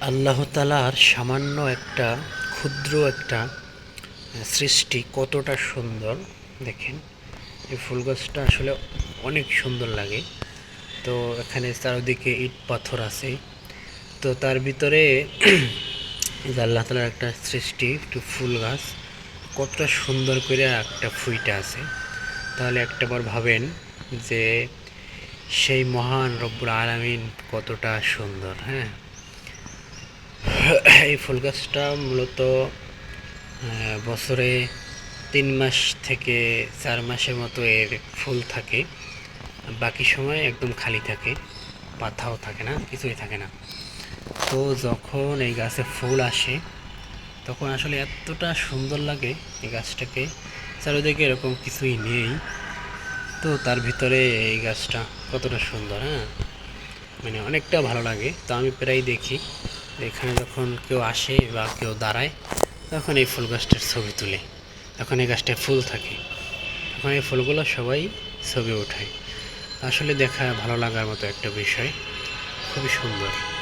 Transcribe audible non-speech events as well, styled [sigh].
আল্লাহ তালার সামান্য একটা, ক্ষুদ্র একটা সৃষ্টি কতটা সুন্দর, দেখেন। এই ফুল গাছটা আসলে অনেক সুন্দর লাগে। তো এখানে চারিদিকে ইট পাথর আছে। তো তার ভিতরে [clears throat] আল্লাহ তালার একটা সৃষ্টি, একটু ফুল গাছ, কতটা সুন্দর করে একটা ফুইটা আছে। তাহলে একটাবার ভাবেন যে সেই মহান রব্বুল আলামিন কতটা সুন্দর হ্যাঁ? এই ফুল গাছটা মূলত বছরে তিন মাস থেকে চার মাসের মতো এর ফুল থাকে। বাকি সময় একদম খালি থাকে, পাতাও থাকে না, কিছুই থাকে না। তো যখন এই গাছে ফুল আসে, তখন আসলে এতটা সুন্দর লাগে এই গাছটাকে। চারিদিকে এরকম কিছুই নেই। তো তার ভিতরে এই গাছটা কতটা সুন্দর হ্যাঁ? মানে অনেকটা ভালো লাগে। তো আমি প্রায় দেখি। এখানে যখন কেউ আসে বা কেউ দাঁড়ায়, তখন এই ফুল গাছটার ছবি তুলে। তখন এই গাছটায় ফুল থাকে। তখন এই ফুলগুলো সবাই ছবি ওঠায়। আসলে দেখা ভালো লাগার মতো একটা বিষয়। খুবই সুন্দর।